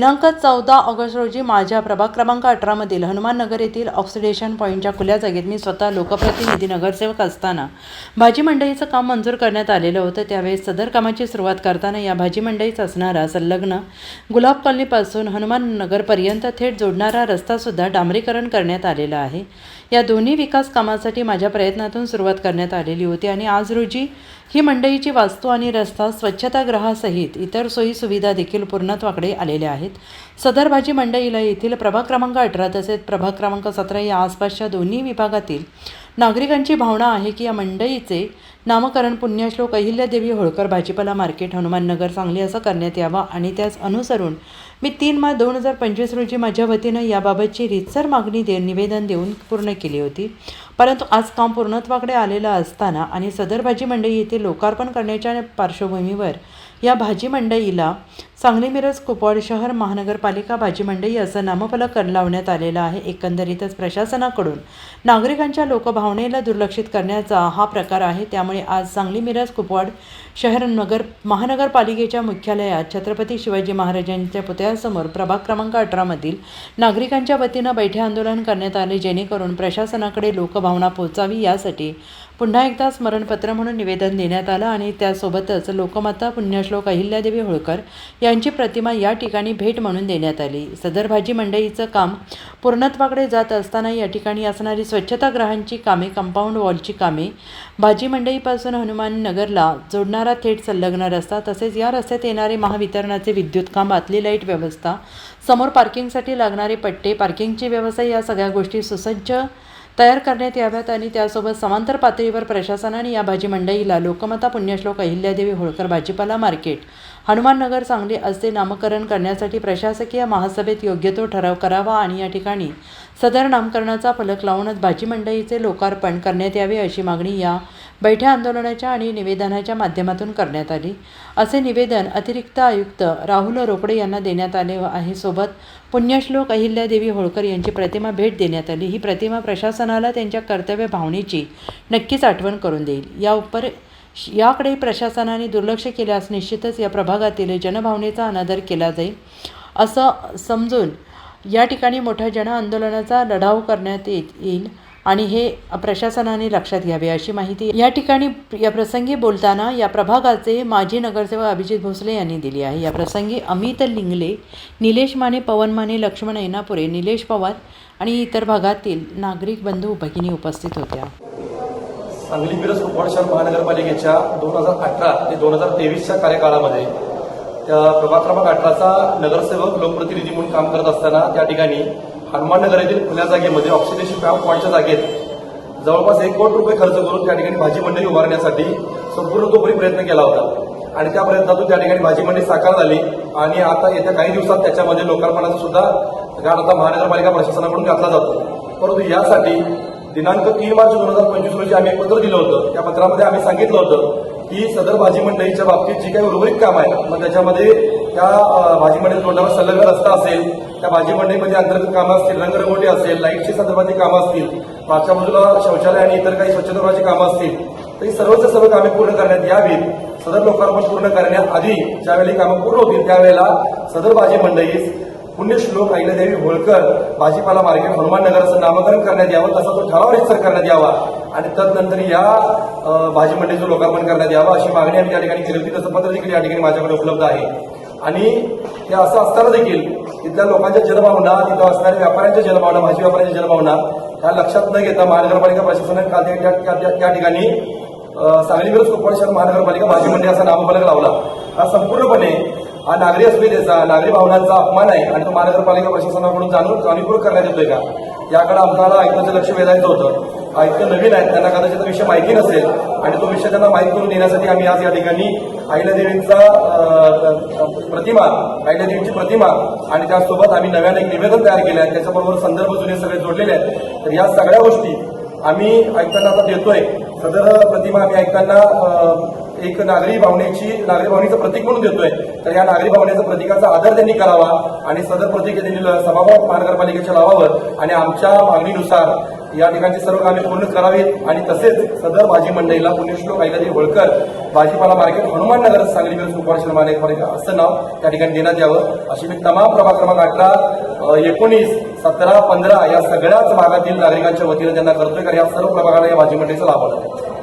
दिनांक चौदा ऑगस्ट रोजी माझ्या प्रभाग क्रमांक अठरामधील हनुमान नगर येथील ऑक्सिडेशन पॉईंटच्या खुल्या जागेत मी स्वतः लोकप्रतिनिधी नगरसेवक असताना भाजी मंडईचं काम मंजूर करण्यात आलेलं होतं. त्यावेळेस सदर कामाची सुरुवात करताना या भाजी मंडईत असणारा संलग्न गुलाब कॉलनीपासून हनुमान नगरपर्यंत थेट जोडणारा रस्तासुद्धा डांबरीकरण करण्यात आलेला आहे. या दोन्ही विकास कामासाठी माझ्या प्रयत्नातून सुरुवात करण्यात आलेली होती आणि आज रोजी ही मंडईची वास्तू आणि रस्ता स्वच्छतागृहासहित इतर सोयी सुविधा देखील पूर्णत्वाकडे आलेल्या आहेत. सदर भाजी मंडईला येथील प्रभाग क्रमांक अठरा तसेच प्रभाग क्रमांक सतरा या आसपासच्या दोन्ही विभागातील नागरिकांची भावना आहे की या मंडईचे नामकरण पुण्यश्लोक अहिल्यादेवी होळकर भाजीपाला मार्केट हनुमान नगर सांगली असं करण्यात यावं आणि त्यास अनुसरून मी तीन मार्च दोन हजार पंचवीस रोजी माझ्या वतीनं याबाबतची रीतसर मागणी दे निवेदन देऊन पूर्ण केली होती. परंतु आज काम पूर्णत्वाकडे आलेलं असताना आणि सदर भाजी मंडई येथे लोकार्पण करण्याच्या पार्श्वभूमीवर या भाजी मंडईला सांगली मिरज कुपवाड शहर महानगरपालिका भाजी मंडई असं नामफलक कर लावण्यात आलेलं आहे. एकंदरीतच प्रशासनाकडून नागरिकांच्या लोकभावनेला दुर्लक्षित करण्याचा हा प्रकार आहे. त्यामुळे आज सांगली मिरज कुपवाड शहर नगर महानगरपालिकेच्या मुख्यालयात छत्रपती शिवाजी महाराजांच्या पुतळ्यासमोर प्रभाग क्रमांक अठरामधील नागरिकांच्या वतीनं बैठे आंदोलन करण्यात आले जेणेकरून प्रशासनाकडे लोकभावना पोहोचावी यासाठी पुन्हा एकदा स्मरणपत्र म्हणून निवेदन देण्यात आलं आणि त्यासोबतच लोकमाता पुण्यश्लोक अहिल्यादेवी होळकर यांची प्रतिमा या ठिकाणी भेट म्हणून देण्यात आली. सदर भाजी मंडईचं काम पूर्णत्वाकडे जात असताना या ठिकाणी असणारी स्वच्छतागृहांची कामे कंपाऊंड वॉलची कामे भाजी मंडईपासून हनुमान नगरला जोडणारा थेट संलग्न रस्ता तसेच या रस्त्यात येणारे महावितरणाचे विद्युत खांबातली लाइट व्यवस्था समोर पार्किंगसाठी लागणारे पट्टे पार्किंगची व्यवस्था या सगळ्या गोष्टी सुसज्ज तयार करण्यात याव्यात आणि त्यासोबत समांतर पातळीवर प्रशासनाने या भाजी मंडईला लोकमता पुण्यश्लोक अहिल्यादेवी होळकर भाजीपाला मार्केट. हनुमाननगर सांगली असे नामकरण करण्यासाठी प्रशासकीय महासभेत योग्य तो ठराव करावा आणि या ठिकाणी सदर नामकरणाचा फलक लावूनच भाजी मंडईचे लोकार्पण करण्यात यावे अशी मागणी या बैठ्या आंदोलनाच्या आणि निवेदनाच्या माध्यमातून करण्यात आली. असे निवेदन अतिरिक्त आयुक्त राहुल रोकडे यांना देण्यात आले आहे. सोबत पुण्यश्लोक अहिल्यादेवी होळकर यांची प्रतिमा भेट देण्यात आली. ही प्रतिमा प्रशासनाला त्यांच्या कर्तव्य भावनेची नक्कीच आठवण करून देईल. या उपर याकडे प्रशासनाने दुर्लक्ष केल्यास निश्चितच या प्रभागातील जनभावनेचा अनादर केला जाईल. असं समजून या ठिकाणी मोठ्या जन आंदोलनाचा लढाव करण्यात येत येईल आणि हे प्रशासनाने लक्षात घ्यावे अशी माहिती या ठिकाणी या प्रसंगी बोलताना या प्रभागाचे माजी नगरसेवक अभिजित भोसले यांनी दिली आहे. या प्रसंगी अमित लिंगले निलेश माने पवन माने लक्ष्मण ऐनापुरे निलेश पवार आणि इतर भागातील नागरिक बंधू भगिनी उपस्थित होत्या. सांगली मिरज कुपवाड शहर महानगरपालिकेच्या दोन हजार अठरा ते दोन हजार तेवीसच्या कार्यकाळामध्ये त्या प्रभाग क्रमांक अठराचा नगरसेवक लोकप्रतिनिधी म्हणून काम करत असताना त्या ठिकाणी हनुमान नगर येथील खुल्या जागेमध्ये ऑक्सिडेशन पॅम्प पॉईंटच्या जागेत जवळपास एक कोटी रुपये खर्च करून त्या ठिकाणी भाजी मंडई उभारण्यासाठी संपूर्ण तोपरी प्रयत्न केला होता. आणि त्या प्रयत्नातून त्या ठिकाणी भाजी मंडई साकार झाली आणि आता येत्या काही दिवसात त्याच्यामध्ये लोकार्पणाचा सुद्धा घाट आता महानगरपालिका प्रशासनाकडून घातला जातो. परंतु यासाठी दिनांक तीन मार्च दोन हजार पंचवीस रोजी आम्ही एक पत्र दिलं होतं. त्या पत्रामध्ये आम्ही सांगितलं होतं की सदर भाजी मंडईच्या बाबतीत जी काही उर्वरित काम आहे मग त्याच्यामध्ये त्या भाजी मंडई तोंडावर संलग्न रस्ता असेल त्या भाजी मंडईमध्ये अंतर्गत कामं असतील रंगरंगोटी असेल लाईटची संदर्भातली कामं असतील मागच्या बाजूला शौचालय आणि इतर काही स्वच्छतेची कामं असतील तर ही सर्वच सर्व कामे पूर्ण करण्यात यावीत. सदर लोकार्पण पूर्ण करण्याआधी ज्यावेळी कामं पूर्ण होतील त्यावेळेला सदर भाजी मंडईस पुण्यश्लोक अहिल्यादेवी होळकर भाजीपाला मार्केट हनुमान नगराचं नामकरण करण्यात यावं तसा तो ठराव रितसर करण्यात यावा. आणि तदनंतर या भाजी मंडईचं लोकार्पण करण्यात यावं अशी मागणी आम्ही त्या ठिकाणी केली होती. तसं पत्र देखील या ठिकाणी माझ्याकडे उपलब्ध आहे. आणि हे असं असताना देखील तिथल्या लोकांच्या जलभावना तिथं असणाऱ्या व्यापाऱ्यांच्या जलभावना भाजी व्यापाऱ्यांच्या जलभावना ह्या लक्षात न घेता महानगरपालिका प्रशासनाने काल त्या- त्या- ठिकाणी सांगली मिरज कुपवाड शहर महानगरपालिका भाजी मंडई असा नामफलक लावला. हा संपूर्णपणे हा नागरी अस्मितेचा नागरी भावनांचा अपमान आहे आणि तो महानगरपालिका प्रशासनाकडून जाणून जाणीवपूर्वक करण्यात येतोय का? याकडे आम्हाला आयुक्ताचं लक्ष वेधायचं होतं. आयुक्त नवीन आहेत. त्यांना कदाचित विषय माहिती नसेल. आणि तो विषय त्यांना माहिती करून देण्यासाठी आम्ही आज या ठिकाणी अहिल्यादेवींचा देवींचा प्रतिमा अहिल्यादेवींची प्रतिमा आणि त्यासोबत आम्ही नव्याने एक निवेदन तयार केलं आहे. त्याच्याबरोबर संदर्भ जुने सगळे जोडलेले आहेत. तर या सगळ्या गोष्टी आम्ही ऐकताना आता देतोय. सदर प्रतिमा आम्ही ऐकताना एक नागरी भावनेची नागरी भावनेचं प्रतीक म्हणून देतोय. तर या नागरी भावनेच्या प्रतीकाचा आदर त्यांनी करावा आणि सदर प्रतीक त्यांनी सभागृह महानगरपालिकेच्या लावावं आणि आमच्या मागणीनुसार या ठिकाणची सर्व कामे पूर्ण करावीत. आणि तसेच सदर भाजी मंडईला पुण्यश्लोक ऐकाजी होळकर भाजीपाला मार्केट हनुमान नगर सांगली सुभाष शर्मा शहर महानगरपालिका असं नाव त्या ठिकाणी देण्यात यावं. अशी मी तमाम प्रभाग क्रमांक अठरा एकोणीस सतरा पंधरा या सगळ्याच भागातील नागरिकांच्या वतीनं त्यांना करतोय. कारण या सर्व प्रभागाला या भाजी मंडईचा लाभ आहे